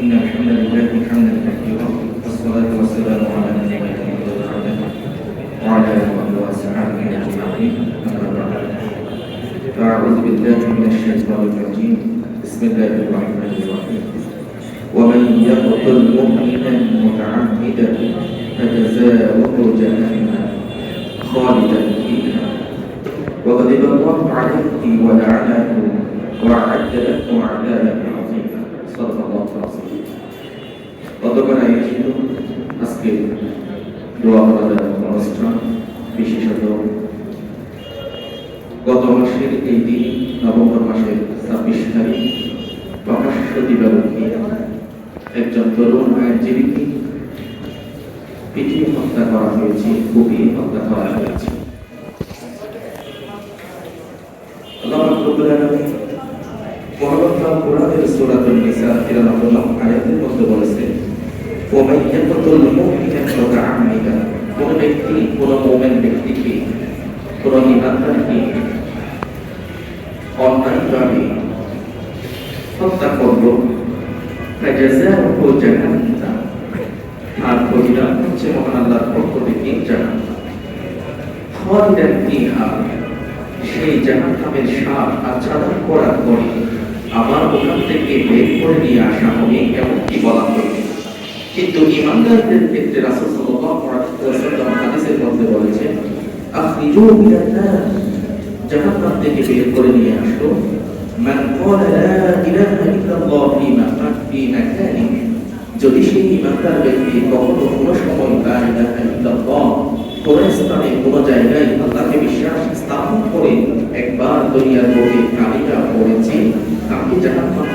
إن الحمد لله حمدا كثيرا والصلاة والسلام على نبينا محمد وعلى آله وصحبه أجمعين أما بعد. فأعوذ بالله من الشيطان الرجيم. بسم الله الرحمن الرحيم. ومن يقتل مؤمنا متعمدا فجزاؤه جهنم خالدا فيها. وغضب الله عليه ولعنه وأعد له عذابا عظيما. صدق الله العظيم. গতকাল আয়োজিত আজকে দোয়া করার অনুষ্ঠান, বিশেষত গত মাসের এই দিন, নভেম্বর মাসের ছাব্বিশ তারিখ, প্রকাশ্য দিবালকে একজন তরুণ আইনজীবীকে পিটিয়ে হত্যা করা হয়েছে, কুপিয়ে হত্যা করা হয়েছে। আলামিন কোরআনের সূরাতুন নিসা 93 নং আয়াতের মধ্যে বলেছেন জাহান্নাম আর পরিণাম হচ্ছে মহান আল্লাহর পক্ষ থেকে জাহান্নাম খালিদান ফিহা সেই জাহান্নামের সাপ আচ্ছাদন করার পরে আবার ওখান থেকে বের করে নিয়ে আসা হবে, এমনকি বলা হয়েছে কিন্তু ইমানদারদের ক্ষেত্রে রাসূল সাল্লাল্লাহু আলাইহি ওয়াসাল্লাম হাদিসের মধ্যে বলেছেন আখরিজু থেকে বের করে নিয়ে আসো মান ক্বালা লা ইলাহা ইল্লাল্লাহ ফি মাকান যদি সেই ইমানদার ব্যক্তি কখনো কোনো সময় লা ইলাহা ইল্লাল্লাহ স্থানে, কোন জায়গায় আল্লাহকে বিশ্বাস স্থাপন করে একবার দুনিয়ার বুকে কালিকা পড়েছে, তাকে জাহান্নাম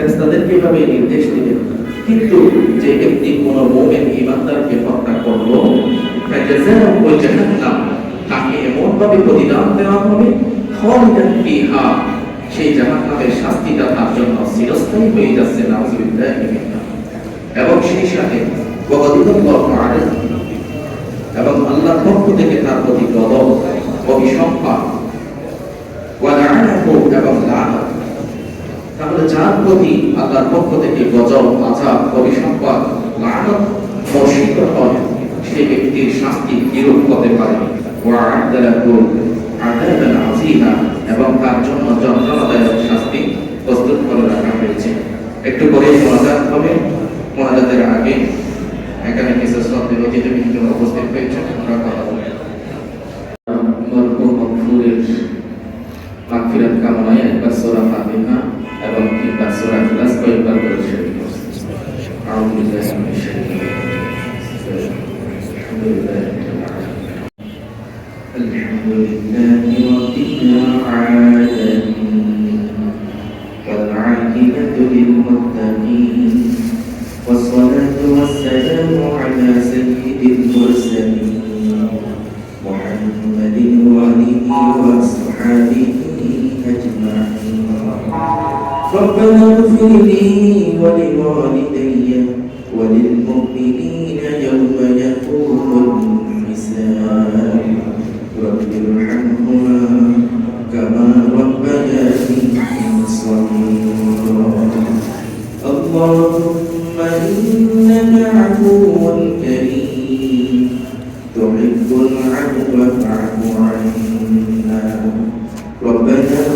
ফেরেশতাদেরকে এভাবে নির্দেশ দিলেন কিন্তু যে ব্যক্তি কোন মুমিন ইমানদারকে হত্যা করল ফাজাযাউহু জাহান্নাম, তাকে এমন ভাবে প্রতিদান দেওয়া হবে, খালিদান ফিহা, সেই জাহান্নামের শাস্তিটা তার জন্য চিরস্থায়ী হয়ে যাচ্ছে, নাউজুবিল্লাহি এবং সেই সাথে এবং আল্লাহর পক্ষ থেকে তার প্রতি গজব অভিসম্পাদ ওয়ালানাহু এবং তাহলে যার প্রতি আল্লাহর পক্ষ থেকে গজব আযাব অভিসম্পাদ লানত, বর্ষিত হয় সেই ব্যক্তির শাস্তি কিরূপ হতে পারে। এবং তার জন্য যন্ত্রণাদায়ক শাস্তি প্রস্তুত করে রাখা হয়েছে। একটু পরে মোনাজাত হবে। মোনাজাতের আগে এখানে কিছু শ্রদ্ধে অতিথি উপস্থিত হয়েছেন, আমরা কথা মাগফিরাত কামনায় একবার সূরা ফাতিহা। এবং তিনবার সূরা ইখলাস কয়েকবার করে শেষ করছি আউযু বিল্লাহি মিনাশ শাইতানির রাজিম الحمد لله رب العالمين والعاقبة للمتقين والصلاة والسلام على سيد المرسلين ربنا اغفر لي ولوالدي وللمؤمنين يوم يقوم الحساب رب ارحمهما كما ربياني صغيرا اللهم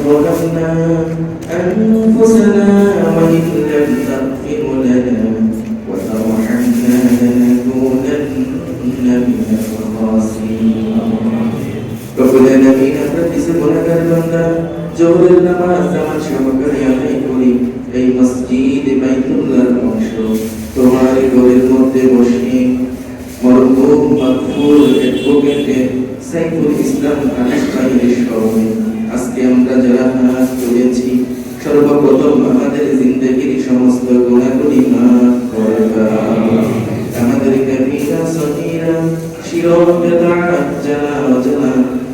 ظلمنا أنفسنا وإن لم تغفر لنا وترحمنا لنكونن من الخاسرين رب العالمين প্রতিসে গুনাহগার বান্দা জোহরের নামাজ জামাত সহকারে আদায় করি এই মসজিদ বাইতুল্লাহর অংশ তোমার ঘরের মধ্যে বসে মরহুম মাকফুর অ্যাডভোকেট সাইফুল ইসলাম আনিস ভাইয়ের স্মরণে আজকে আমরা যারা নামাজ পড়েছি, সর্বপ্রথম আমাদের জিন্দগির সমস্ত গুণাগুলি আমাদের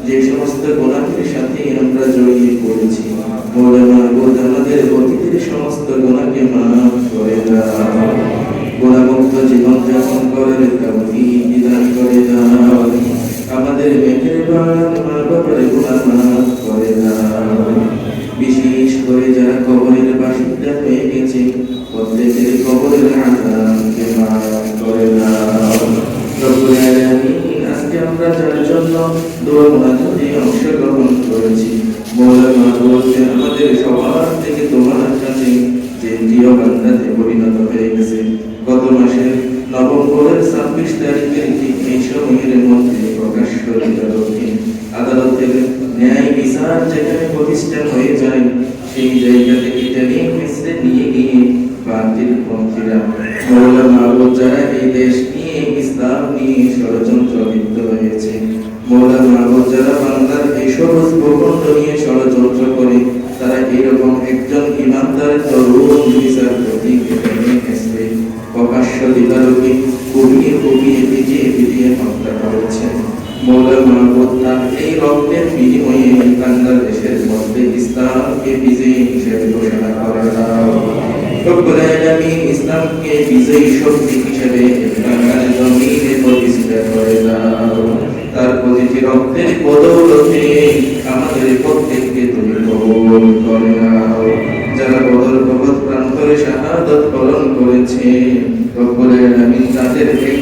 যে সমস্ত গুণাহের সাথে আমরা জড়িয়ে পড়েছি। আমাদের অতীতের সমস্ত গোনাকে মাফ করে করে যারা কবরের বাসিন্দা হয়ে গেছে, প্রত্যেকের কবরের আজানকে মাফ করে আজকে আমরা যার জন্য দোয়া মোনাজাতে অংশগ্রহণ করেছি মৌলা মাহবুব আমাদের সবার থেকে তোমার কাছে যে বান্দাতে পরিণত হয়ে গেছে। গত মাসের নভেম্বরের ছাব্বিশ তারিখের ঠিক এই সময়ের মধ্যে প্রকাশ্য দিবালোকে আদালতের ন্যায় বিচার যেখানে প্রতিষ্ঠা হয়ে যায় সেই জায়গা থেকে টেনে মিশ্রে নিয়ে গিয়ে বাতিল পন্থীরা মৌলা মাহবুব যারা এই দেশ নিয়ে ইসলাম নিয়ে ষড়যন্ত্র লিপ্ত হয়েছে মৌলা মাহবুব যারা বাংলার এই সবুজ নিয়ে ষড়যন্ত্র করে তারা এরকম একজন ইমানদার তরুণ বিচারপতি টেনে এসে প্রকাশ্য দিবালোকে কুপিয়ে কুপিয়ে পিটিয়ে পিটিয়ে হত্যা করেছেন মৌলা মাহবুব তার এই রক্তের বিনিময়ে বাংলাদেশের মধ্যে ইসলামকে বিজয়ী হিসেবে ঘোষণা করে দাও রব্বুল আলামিন ইসলামকে বিজয়ী শক্তি হিসেবে বাংলার জমিনে প্রতিষ্ঠিত করে দাও তার প্রতিটি রক্তের বদৌলতে আমাদের প্রত্যেককে তুমি কবুল করে নাও। যারা বদল প্রান্তরে শাহাদত বরণ করেছে, রব্বুল আলামিন তাদেরকে এই